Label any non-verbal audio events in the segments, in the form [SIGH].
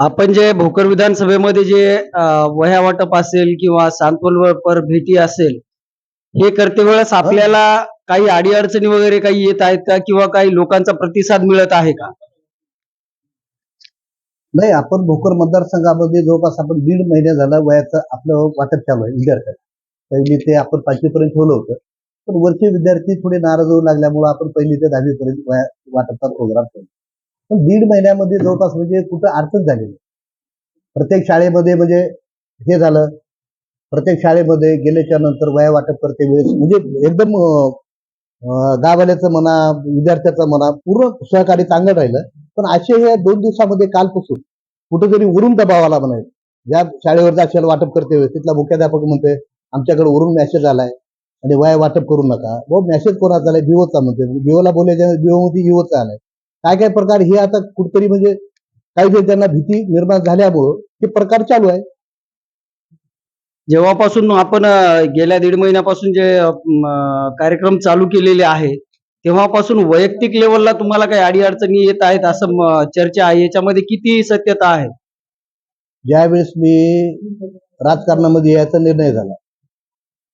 आपण जे भोकर विधानसभेमध्ये जे वह्या वाटप असेल किंवा सांत्वनपर भेटी असेल हे करते वेळेस आपल्याला काही अडीअडचणी वगैरे काही येत आहेत का किंवा काही लोकांचा प्रतिसाद मिळत आहे का? नाही आपण भोकर मतदारसंघामध्ये जवळपास आपण दीड महिने झाला वयाचं आपलं वाटप चालू आहे विद्यार्थ्यांना पहिली ते आपण पाचवीपर्यंत ठेवलं होतं. पण वरचे विद्यार्थी थोडे नाराज होऊ लागल्यामुळे आपण पहिली ते दहावी पर्यंत वया वाटपचा प्रोग्राम केला पण दीड महिन्यामध्ये जवळपास म्हणजे कुठं अर्थच झालेली प्रत्येक शाळेमध्ये म्हणजे हे झालं. प्रत्येक शाळेमध्ये गेल्याच्यानंतर वया वाटप करते वेळेस म्हणजे एकदम गावाल्याचं गाववाल्याचं म्हणा विद्यार्थ्याचं म्हणा पूर्ण सहकार्य चांगलं राहिलं. पण असे या दोन दिवसामध्ये कालपासून कुठेतरी उरून दबाव आला म्हणायचं. ज्या शाळेवर जाशाल वाटप करते वेळेस तिथला मुख्याध्यापक म्हणते आमच्याकडे वरून मेसेज आलाय आणि वया वाटप करू नका. व मेसेज कोणाचा आलाय? बिओचा म्हणते. बिओला बोलायच्या बिओ मध्ये इओचा आलाय. काय काय प्रकार हे आता कुठतरी म्हणजे काही जे त्यांना भीती निर्माण झाल्यामुळं हे प्रकार चालू आहे. जेव्हापासून आपण गेल्या दीड महिन्यापासून जे कार्यक्रम चालू केलेले आहे तेव्हापासून वैयक्तिक लेवलला तुम्हाला काही अडीअडचणी येत आहेत असं चर्चा आहे? याच्यामध्ये किती सत्यता आहे? ज्यावेळेस मी राजकारणामध्ये यायचा निर्णय झाला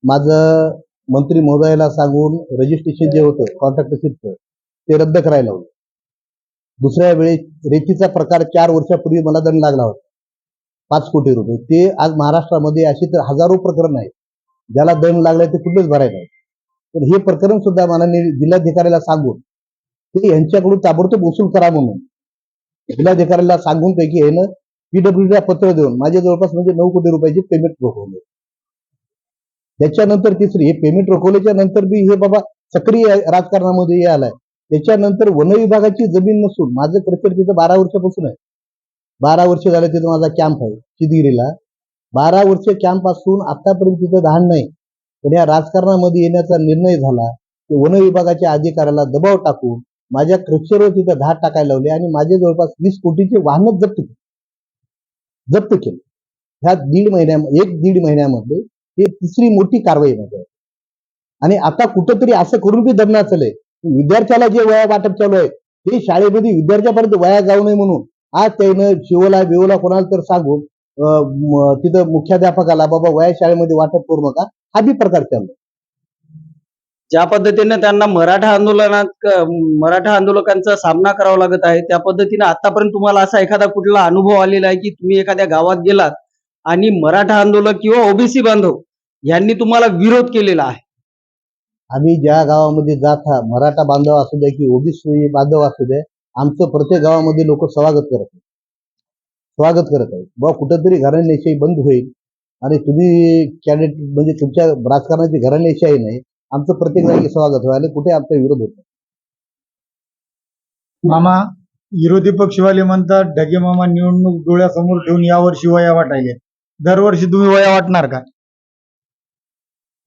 माझं मंत्री महोदयाला सांगून रजिस्ट्रेशन जे होतं कॉन्ट्रॅक्टरशिपचं ते रद्द करायला होतं. दुसऱ्या वेळी रेतीचा प्रकार चार वर्षापूर्वी मला दंड लागला होता. पाच कोटी रुपये. ते आज महाराष्ट्रामध्ये असे तर हजारो प्रकरण आहेत. ज्याला दंड लागलाय ते कुठेच भरायला आहे पण हे प्रकरण सुद्धा माननीय जिल्हाधिकाऱ्याला सांगून ते यांच्याकडून ताबडतोब वसूल करा म्हणून जिल्हाधिकाऱ्याला सांगून पैकी हे पीडब्ल्यूडीला पत्र देऊन माझे जवळपास म्हणजे नऊ कोटी रुपयाचे पेमेंट रोखवले. त्याच्यानंतर तिसरी हे पेमेंट रोखवल्याच्या नंतर बी हे बाबा सक्रिय राजकारणामध्ये हे आलाय. त्याच्यानंतर वन विभागाची जमीन नसून माझं क्रिकेट तिथं बारा वर्षापासून आहे. बारा वर्ष झालं तिथं माझा कॅम्प आहे चिदगिरीला बारा वर्ष कॅम्प असून आतापर्यंत तिथं धान नाही. पण या राजकारणामध्ये येण्याचा निर्णय झाला की वन विभागाच्या अधिकाऱ्याला दबाव टाकून माझ्या क्रक्चरवर तिथं धाड टाकायला लावले आणि माझे जवळपास वीस कोटीचे वाहनच जप्त केले. जप्त केले. ह्या दीड महिन्या एक दीड महिन्यामध्ये ही तिसरी मोठी कारवाई म्हणजे आणि आता कुठंतरी असं करून बी दमना चालय विद्यार्थ्याला जे वया वाटप चालू आहे ते शाळेमध्ये विद्यार्थ्यापर्यंत वया जाऊ नये म्हणून आज त्यानं शिवला बिवला कोणाला तर सांगून तिथं मुख्याध्यापकाला बाबा वया शाळेमध्ये वाटप करू नका. हा बी प्रकार चालू ज्या पद्धतीने त्यांना मराठा आंदोलनात मराठा आंदोलकांचा सामना करावा लागत आहे त्या पद्धतीने आतापर्यंत तुम्हाला असा एखादा कुठला अनुभव आलेला आहे की तुम्ही एखाद्या गावात गेलात आणि मराठा आंदोलक किंवा ओबीसी बांधव यांनी तुम्हाला विरोध केलेला आहे? आम्ही ज्या गावामध्ये जात हा मराठा बांधव असू द्या की ओबीसी बांधव असू द्या आमचं प्रत्येक गावामध्ये लोक स्वागत करत आहेत. स्वागत करत आहेत. बा कुठंतरी घराणेशाही बंद होईल आणि तुम्ही कॅडेट म्हणजे तुमच्या राजकारणाची घराणेशाही नाही आमचं प्रत्येक जागी स्वागत होईल आणि कुठे आमचा विरोध होतो मामा विरोधी पक्षवाले म्हणतात ढगे मामा निवडणूक डोळ्यासमोर ठेवून यावर्षी वया वाटायले. दरवर्षी तुम्ही वया वाटणार का?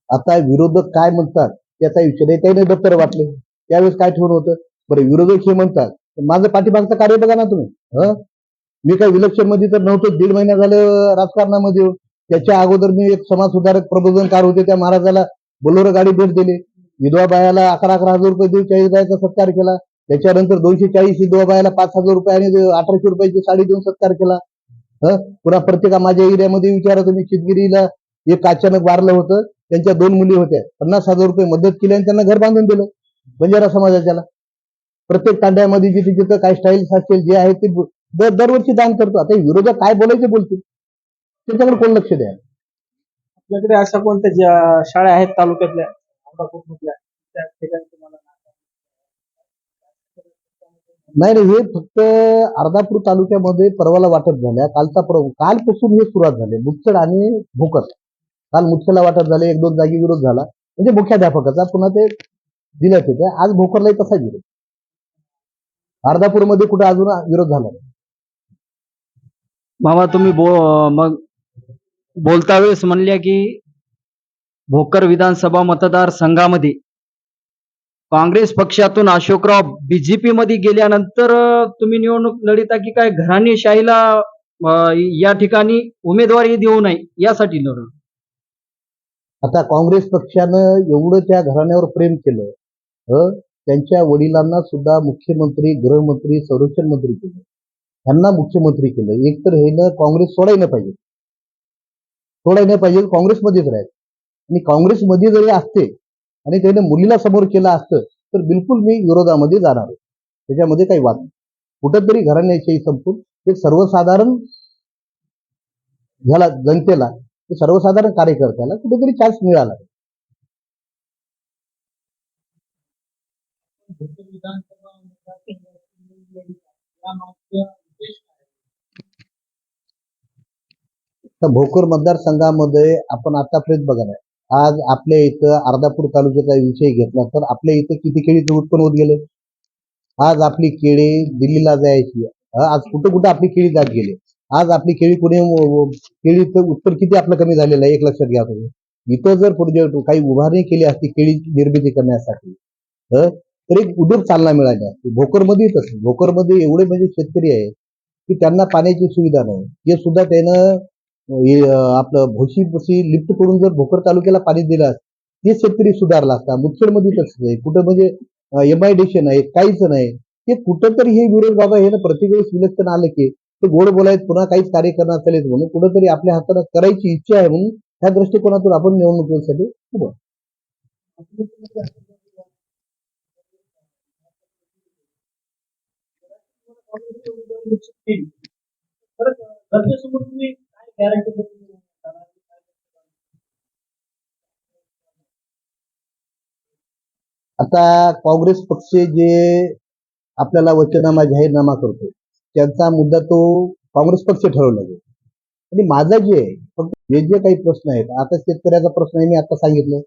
आता विरोधक काय म्हणतात? त्याचा विषय नाही त्याने दप्तर वाटले त्यावेळेस काय ठेवून होतं? बरं विरोधक हे म्हणतात माझं पाठीमागचं कार्य बघा ना तुम्ही. ह? मी काही विलक्षणमध्ये तर नव्हतो. दीड महिना झालं राजकारणामध्ये. त्याच्या अगोदर मी एक समाज सुधारक प्रबोधनकार होते. त्या महाराजाला बोलोर गाडी भेट दिली. विधवा बायाला अकरा अकरा हजार रुपये देऊन चाळीस बायाचा सत्कार केला. त्याच्यानंतर दोनशे चाळीस विधवा बायाला पाच हजार रुपये आणि अठराशे रुपयाची साडी देऊन सत्कार केला. ह? पुन्हा प्रत्येका माझ्या एरियामध्ये विचारा तुम्ही चितगिरीला एक अचानक वारलं होतं. त्यांच्या दोन मुली होत्या. पन्नास हजार रुपये मदत केली आणि त्यांना घर बांधून दिलं. बंजारा समाजाच्याला. प्रत्येक तांड्यामध्ये जिथे जिथं काय स्टाईल्स असतील जे आहे ते दर दरवर्षी दान करतो. आता विरोधक काय बोलायचे बोलतील? त्याच्याकडे कोण लक्ष द्या आपल्याकडे अशा कोणत्या ज्या शाळा आहेत तालुक्यातल्या? नाही नाही हे फक्त अर्धापूर तालुक्यामध्ये परवाला वाटप झाल्या. कालचा पर्व कालपासून हे सुरुवात झाले. मुदखेड आणि भोकर. काल मुख्यला वाटप झाले एक दोन जागी विरोध झाला. म्हणजे मुख्याध्यापकाचा पुन्हा ते दिलं तिथे. आज भोकरलाही तसा विरोध. अर्धापूरमध्ये कुठे अजून विरोध झाला नाही. मामा तुम्ही बो मग बोलता वेळेस म्हणल्या की भोकर विधानसभा मतदार संघामध्ये काँग्रेस पक्षातून अशोकराव बीजेपी मध्ये गेल्यानंतर तुम्ही निवडणूक लढिता की काय? घराणेशाहीला शाहीला या ठिकाणी उमेदवारी देऊ नये यासाठी लढून आता काँग्रेस पक्षानं एवढं त्या घराण्यावर प्रेम केलं त्यांच्या वडिलांना सुद्धा मुख्यमंत्री गृहमंत्री संरक्षण मंत्री केलं. त्यांना मुख्यमंत्री केलं. एक तर हे काँग्रेस सोडायला पाहिजे. सोडायला पाहिजे काँग्रेसमध्येच राहायचं आणि काँग्रेसमध्ये जरी असते आणि त्याने मुलीला समोर केलं असतं तर बिलकुल मी विरोधामध्ये जाणार आहे. त्याच्यामध्ये काही वाद नाही. कुठंतरी घराण्याची संपून ते सर्वसाधारण ह्याला जनतेला सर्वसाधारण कार्यकर्त्याला कुठेतरी चान्स मिळाला. भोकर तर भोकर मतदारसंघामध्ये आपण आतापर्यंत बघा आज आपल्या इथं अर्धापूर तालुक्याचा विषय घेतला तर आपल्या इथं किती केळीचं उत्पन्न होत गेले? आज आपली केळी दिल्लीला जायची आज कुठं कुठं आपली केळी जात गेले? आज आपली केळी पुणे केळीचं उत्तर किती आपलं कमी झालेलं आहे एक लक्षात घ्या तुम्ही. इथं जर प्रोजेक्ट काही उभारणी केली असती केळी निर्मिती करण्यासाठी तर एक उद्योग चालना मिळाली असती. भोकरमध्ये तसं भोकरमध्ये एवढे म्हणजे शेतकरी आहे की त्यांना पाण्याची सुविधा नाही. हे सुद्धा त्यानं आपलं भोशीपशी लिफ्ट करून जर भोकर तालुक्याला पाणी दिलं असतं, ते शेतकरी सुधारला असता. मुदखेडमध्ये तसंच आहे. कुठं म्हणजे एमआयडीशन नाही काहीच नाही. हे कुठंतरी हे विरोध बाबा हे ना प्रत्येक वेळेस विलक्षण आलं की ते गोड बोलायत पुन्हा काहीच कार्य करणार चालेल म्हणून कुठंतरी आपल्या हाताने करायची इच्छा आहे म्हणून ह्या दृष्टिकोनातून आपण निवडणुकीसाठी उभं आता काँग्रेस पक्ष जे आपल्याला वचनामा जाहीरनामा करतो त्यांचा मुद्दा तो काँग्रेस पक्ष ठरवला जाईल आणि माझा जे आहे फक्त हे जे काही प्रश्न आहेत आता शेतकऱ्याचा प्रश्न आहे मी आता सांगितलं.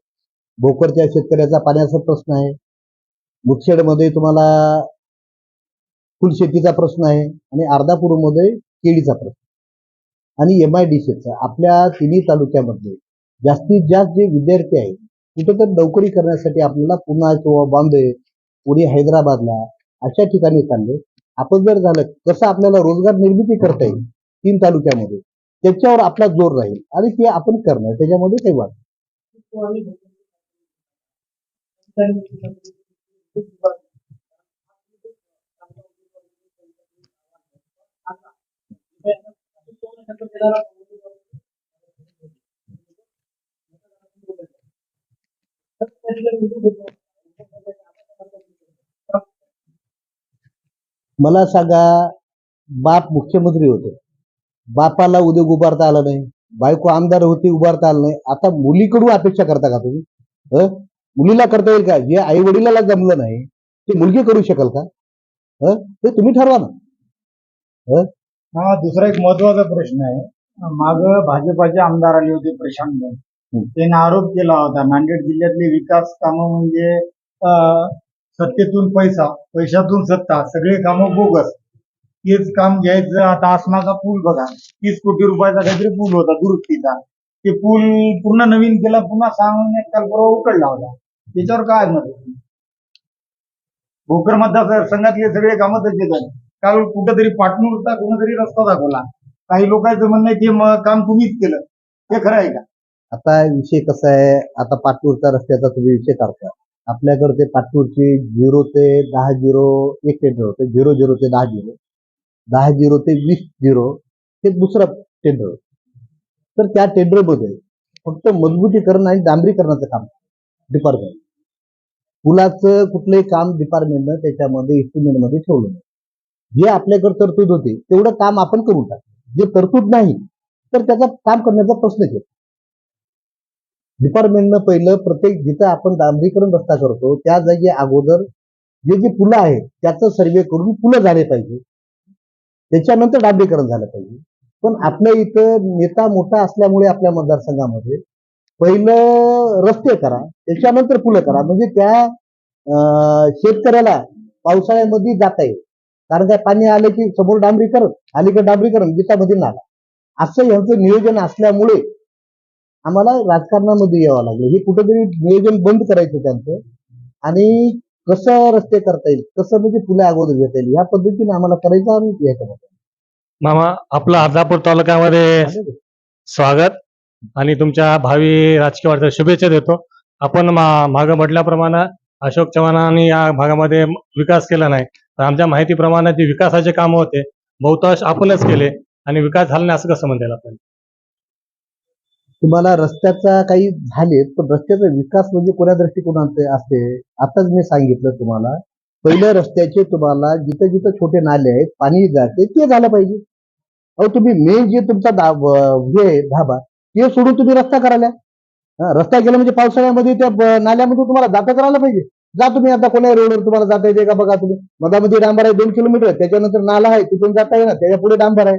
भोकरच्या शेतकऱ्याचा पाण्याचा प्रश्न आहे. मुखेडमध्ये तुम्हाला फुलशेतीचा प्रश्न आहे आणि अर्धापूरमध्ये केळीचा प्रश्न आणि एम आय डी सीचा आपल्या तिन्ही तालुक्यामध्ये जास्तीत जास्त जे विद्यार्थी आहेत कुठं तर नोकरी करण्यासाठी आपल्याला पुन्हा किंवा बॉम्बे पुणे हैदराबादला अशा ठिकाणी चालले. आपण जर झालं कसं आपल्याला रोजगार निर्मिती करता येईल तीन तालुक्यामध्ये त्याच्यावर आपला जोर राहील. आणि ते आपण करणार त्याच्यामध्ये काही वाद नाही. मला सांगा बाप मुख्यमंत्री होते. बापाला उद्योग उभारता आला नाही बायको आमदार होती उभारता आलं नाही. आता मुलीकडून अपेक्षा करता का तुम्ही? हं? मुलीला करता येईल का? जे आई वडिलाला जमलं नाही ते मुलगी करू शकाल का? हं? ते तुम्ही ठरवा ना. हा दुसरा एक महत्त्वाचा प्रश्न आहे. माग भाजपाचे आमदार आले होते प्रशांत. त्यांनी आरोप केला होता नांदेड जिल्ह्यातले विकास कामं म्हणजे सत्तेतून पैसा पैशातून सत्ता सगळे कामं बोगस. तेच काम घ्यायचं आता आसमाचा पूल बघा. तीस कोटी रुपयाचा काहीतरी पूल होता दुरुस्तीचा. ते पूल पुन्हा नवीन केला पुन्हा सहा महिन्यात काल उकडला होता. त्याच्यावर काय मत भोकर मतदारसंघातले सगळे कामं तसे झाले काल कुठंतरी पाटणूरचा कोणतरी रस्ता दाखवला. काही लोकांचं म्हणणं आहे ते काम तुम्हीच केलं. ते खरं आहे का? आता विषय कसा आहे? आता पाटूरचा रस्त्याचा तुम्ही विषय काढता आपल्याकडे ते पाटूरचे झिरो ते दहा झिरो एक टेंडर होते. झिरो झिरो ते दहा झिरो. दहा झिरो ते वीस झिरो हे दुसरं टेंडर होतं. तर त्या टेंडरमध्ये फक्त मजबूतीकरण आणि डांबरीकरणाचं काम डिपार्टमेंट पुलाचं कुठलंही काम डिपार्टमेंटनं त्याच्यामध्ये इस्टिमेंटमध्ये ठेवलं नाही. जे आपल्याकडे तरतूद होते तेवढं काम आपण करून टाकतो जे तरतूद नाही तर त्याचा काम करण्याचा प्रश्न येतो डिपार्टमेंटनं पहिलं प्रत्येक जिथं आपण डांबरीकरण रस्ता करतो त्या जागी अगोदर जे जे पुलं आहेत त्याचं सर्वे करून पुलं झाले पाहिजे. त्याच्यानंतर डांबरीकरण झालं पाहिजे. पण आपल्या इथं नेता मोठा असल्यामुळे आपल्या मतदारसंघामध्ये पहिलं रस्ते करा त्याच्यानंतर पुलं करा. म्हणजे त्या अं, शेतकऱ्याला पावसाळ्यामध्ये जाता येईल. कारण काय पाणी आलं की समोर डांबरीकरण अलीकडे डांबरीकरण गीतामध्ये नाला. असं यांचं नियोजन असल्यामुळे आम्हाला राजकारणामध्ये यावं लागलं. हे कुठेतरी नियोजन बंद करायचं त्यांचं. आणि कसं रस्ते करता येईल कसं म्हणजे पुढे अगोदर घेता येईल या पद्धतीने आम्हाला करायचं आणि याच्यामध्ये मामा आपलं अर्धापूर तालुक्यामध्ये स्वागत. आणि तुमच्या भावी राजकीय वाटचाल शुभेच्छा देतो. आपण मागं म्हटल्याप्रमाणे अशोक चव्हाणांनी या भागामध्ये विकास केला नाही. तर आमच्या माहितीप्रमाणे जे विकासाचे कामं होते. बहुतांश आपणच केले. आणि विकास झाला नाही असं कसं म्हणता येईल आपल्याला? तुम्हाला रस्त्याचा काही झाले पण रस्त्याचा विकास म्हणजे कोण्या दृष्टिकोनात असते आताच मी सांगितलं तुम्हाला. पहिल्या रस्त्याचे तुम्हाला जिथं जिथं छोटे नाले आहेत पाणी जाते ते झालं पाहिजे. अहो तुम्ही मेन जे तुमचा दा- हे आहे, धाबा ते सोडून तुम्ही रस्ता करायला. रस्ता गेला म्हणजे पावसाळ्यामध्ये त्या नाल्यामध्ये तुम्हाला जाता करायला पाहिजे. जा तुम्ही आता कोण्या रोडवर तुम्हाला जाता येते का बघा तुम्ही. मधामध्ये डांबर आहे दोन किलोमीटर त्याच्यानंतर नाला आहे तिथून जाता येणार त्याच्या पुढे डांबर आहे.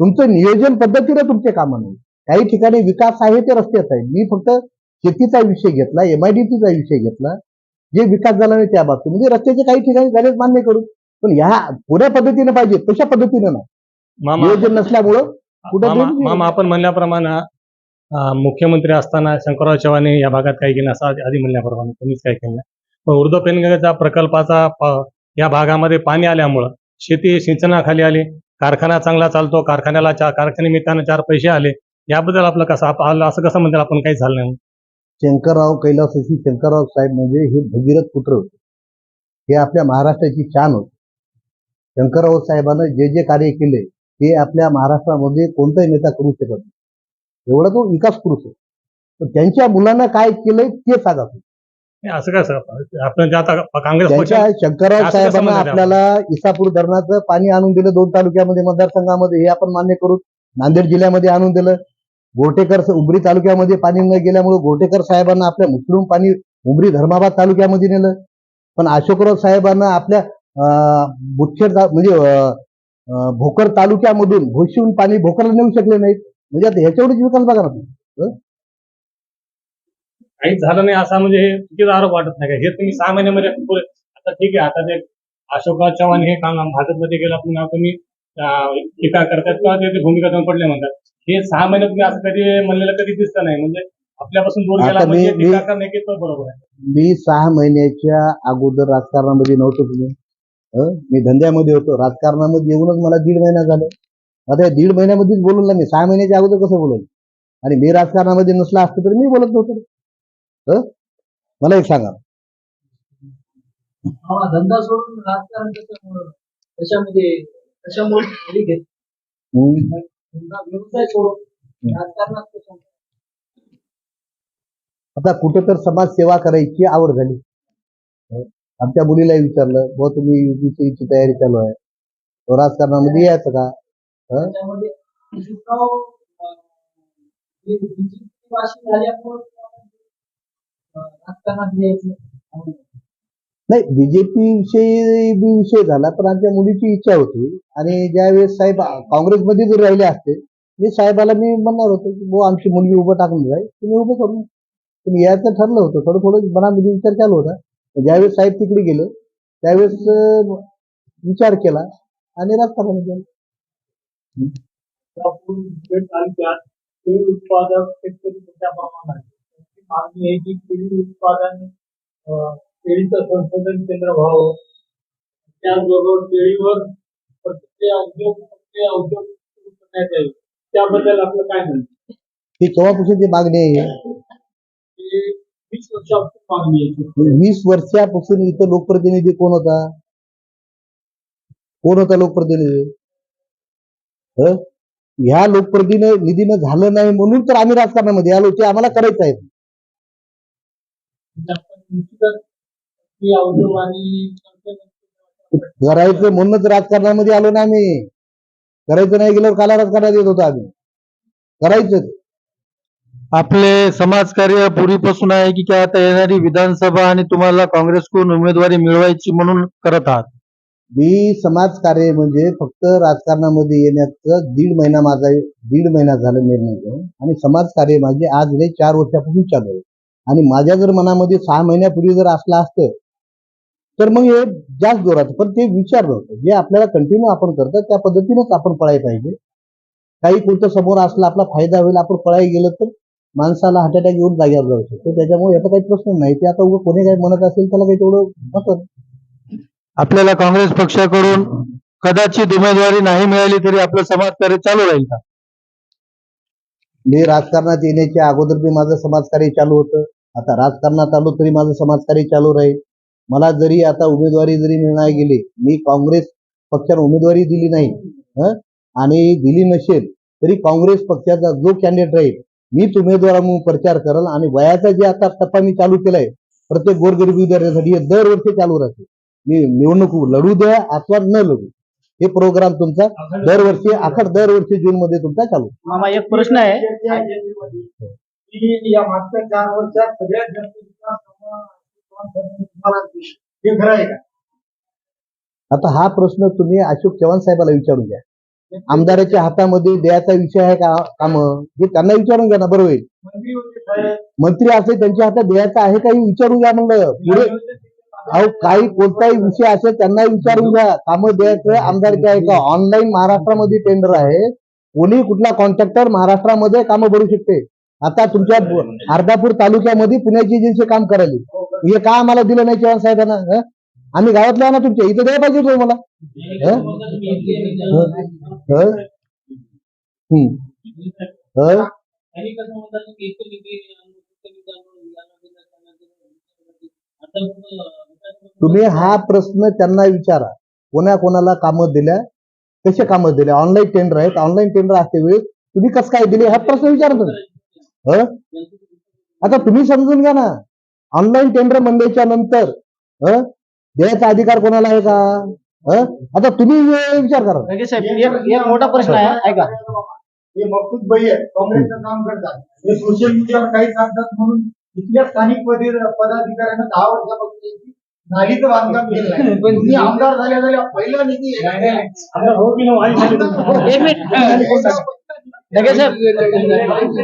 तुमचं नियोजन पद्धतीने तुमचे काम नाही. काही ठिकाणी विकास आहे ते रस्त्यात आहे. मी फक्त शेतीचा विषय घेतला एमआयडीसीचा विषय घेतला. जे विकास झाला नाही त्या बाबतीत. म्हणजे रस्त्याचे काही ठिकाणी झालेच मान्य करू. पण ह्या पुऱ्या पद्धतीने पाहिजे तशा पद्धतीने नाही. मामा. नियोजन नसल्यामुळं कुठं आपण म्हणल्याप्रमाणे मुख्यमंत्री असताना शंकरराव चव्हाण या भागात काही केलं असं आधी म्हणल्याप्रमाणे तुम्हीच काय केलं पण उर्ध्व पेनगंगेचा प्रकल्पाचा या भागामध्ये पाणी आल्यामुळं शेती सिंचनाखाली आली. कारखाना चांगला चालतो. कारखान्याला चार कारखान्यानिमित्तानं चार पैसे आले. याबद्दल आपलं कसं आप- आलं असं कसं म्हणतात आपण काही झालं नाही. शंकरराव कैलासवासी शंकरराव साहेब म्हणजे हे भगीरथ पुत्र होते. हे आपल्या महाराष्ट्राची शान होते. शंकरराव साहेबांना जे जे कार्य केले ते आपल्या महाराष्ट्रामध्ये कोणताही नेता करू शकत नाही. एवढा तो विकास पुरुष आहे तर त्यांच्या मुलांना काय केलंय ते सांगा असं कसं आपण जे आता काँग्रेस शंकरराव साहेबांना आपल्याला इसापूर धरणाचं पाणी आणून दिलं दोन तालुक्यामध्ये मतदारसंघामध्ये हे आपण मान्य करू. नांदेड जिल्ह्यामध्ये आणून दिलं. गोटेकर उमरी तालुक्यामध्ये पाणी न गेल्यामुळे गोटेकर साहेबांना आपल्या मुस्लिम पाणी उमरी धर्माबाद तालुक्यामध्ये नेलं. पण अशोकराव साहेबांना आपल्या अं, म्हणजे भोकर तालुक्यामधून भोशीहून पाणी भोकरला नेऊ शकले नाहीत. म्हणजे आता ह्याच्यावरच विकास बघा ना काहीच झालं नाही असा म्हणजे हे चुकीचा आरोप वाटत नाही का? हे तुम्ही सहा महिन्यामध्ये आता ठीक आहे आता ते अशोकराव चव्हाण हे काम भाजपमध्ये गेला पुन्हा तुम्ही टीका करतात किंवा ते भूमिका तुम्ही पडले म्हणतात. हे सहा महिने तुम्ही असं कधी म्हणलेलं कधी दिसतं नाही. म्हणजे आपल्यापासून दूर गेला मी- म्हणजे टीका करणे की तो बरोबर आहे. मी सहा महिन्याच्या अगोदर राजकारणामध्ये नव्हतो तुम्ही हं? मी धंद्यामध्ये होतो. राजकारणामध्ये येऊनच मला दीड महिना झाला. आता या दीड महिन्यामध्येच बोलून ना मी सहा महिन्याच्या अगोदर कसं बोलून आणि मी राजकारणामध्ये नसला असतो तर मी बोलत नव्हतो. हं? मला एक सांगा. धंदा सोडून राजकारण आता कुठं तर समाजसेवा करायची आवड झाली. हं? आमच्या मुलीला विचारलं बुवा तुम्ही युपीसीची तयारी चालू आहे. तो राजकारणामध्ये यायचं का? राजकारणात यायचं. नाही बीजेपी विषयी बी विषय झाला पण आमच्या मुलीची इच्छा होती. आणि ज्यावेळेस साहेब काँग्रेसमध्ये जर राहिले असते मी साहेबाला मी म्हणणार होतो की भाऊ आमची मुलगी उभं टाकून जाईल तुम्ही उभं करून पण याचं ठरलं होतं थोडं थोडं मनामध्ये विचार चालू होता. ज्यावेळेस साहेब तिकडे गेले त्यावेळेस विचार केला आणि राजकारणामध्ये गेलो. उत्पादक शेतकरी मोठ्या प्रमाणात मागणी आहे की उत्पादन केळीचं संशोधन केंद्र व्हावं. त्याचबरोबर केळीवर प्रक्रिया उद्योग प्रक्रिया उद्योग सुरू करण्यात यावे. त्याबद्दल आपलं काय म्हणणं? ही केव्हापासूनची मागणी आहे? हे वीस वर्षापासून मागणी आहे. वीस वर्षापासून इथं लोकप्रतिनिधी कोण होता? कोण होता लोकप्रतिनिधी? हं? ह्या लोकप्रतिनिधीनं झालं नाही म्हणून तर आम्ही राजकारणामध्ये आलो. ते आम्हाला करायचं आहे. आणि करायचं म्हणूनच राजकारणामध्ये आलो ना आम्ही. करायचं नाही गेल्यावर काला राजकारणात येत होतो आम्ही. करायचं आपले समाजकार्य पूर्वीपासून आहे की काय आता येणारी विधानसभा आणि तुम्हाला काँग्रेसकडून उमेदवारी मिळवायची म्हणून करत आहात? मी समाजकार्य म्हणजे फक्त राजकारणामध्ये येण्याचं दीड महिना माझा दीड महिना झाला निर्णय घेऊन. आणि समाजकार्य माझे आज नाही चार वर्षापासून चालू आहे. आणि माझ्या जर मनामध्ये सहा महिन्यापूर्वी जर असलं असतं तर मग हे जास्त जोरात पण ते विचार नव्हतं जे आपल्याला कंटिन्यू आपण करतो त्या पद्धतीनेच आपण पळायला पाहिजे. काही कोणतं समोर असलं आपला फायदा होईल आपण पळायला गेलं तर माणसाला हार्ट अटॅक येऊन जाग्यावर जाऊ शकतो. त्याच्यामुळे याचा काही प्रश्न नाही. ते आता उगं कोणी काही म्हणत असेल त्याला काही तेवढं नसत. आपल्याला काँग्रेस पक्षाकडून कदाचित उमेदवारी नाही मिळाली तरी आपलं समाजकार्य चालू राहील का? मी राजकारणात येण्याच्या अगोदर बी माझं समाजकार्य चालू होतं. आता राजकारणात आलो तरी माझं समाजकार्य चालू राहील. मला जरी आता उमेदवारी जरी मिळणार गेली मी काँग्रेस पक्षाने उमेदवारी दिली नाही हं? आणि दिली नसेल तरी काँग्रेस पक्षाचा जो कॅन्डिडेट राहील मीच उमेदवार म्हणून प्रचार करेल आणि वयाचा जे आता टप्पा मी चालू केलाय प्रत्येक गोरगरीब विद्यार्थ्यांसाठी हे दरवर्षी चालू राहते. मी निवडणूक लढू द्या अथवा न लढू. हे प्रोग्राम तुमचा दरवर्षी आखड दरवर्षी जून मध्ये तुमचा चालू. मामा एक प्रश्न आहे. की या मागच्या चार वर्षात सगळ्यात जास्त हे खरं आहे का आता हा प्रश्न तुम्ही अशोक चव्हाण साहेबाला विचारून घ्या. आमदाराच्या हातामध्ये द्यायचा विषय आहे का काम? हे त्यांना विचारून घ्या ना बरोबर होईल. मंत्री असेल त्यांच्या हातात द्यायचा आहे का हे विचारून घ्या म्हणलं पुढे अहो काही कोणताही विषय असेल त्यांना विचारून घ्या. कामं द्यायचं आमदारचे आहे का? ऑनलाईन महाराष्ट्रामध्ये टेंडर आहे. कोणी कुठला कॉन्ट्रॅक्टर महाराष्ट्रामध्ये कामं भरू शकते. आता तुमच्या अर्धापूर तालुक्यामध्ये पुण्याची एजन्सी काम करायली हे का आम्हाला दिलं नाही चव्हाण साहेबांना? हं? आम्ही गावातले आहे ना तुमच्या इथं द्यायला पाहिजे होतं मला हं? तुम्ही हा प्रश्न त्यांना विचारा. कोणा कोणाला कामं दिल्या? कसे कामं दिल्या? ऑनलाईन टेंडर आहेत. ऑनलाईन टेंडर असते वेळेस तुम्ही कसं काय दिले? हा प्रश्न विचारा तुम्ही. आता तुम्ही समजून घ्या ना. ऑनलाईन टेंडर म्हणल्याच्या नंतर हं? द्यायचा अधिकार कोणाला आहे का? आता तुम्ही विचार करा. एक मोठा प्रश्न आहे ऐका. हे मकसूद भाई आहे काँग्रेसचं काम करतात. हे सोशल मीडियावर काही सांगतात म्हणून इथल्या स्थानिक पदी पदाधिकाऱ्यांना दहा वर्षापासून नालीचं बांधकाम केलं [LAUGHS] पण मी आमदार झाल्या झाल्या पहिला निधी एक मिनिट. साहेब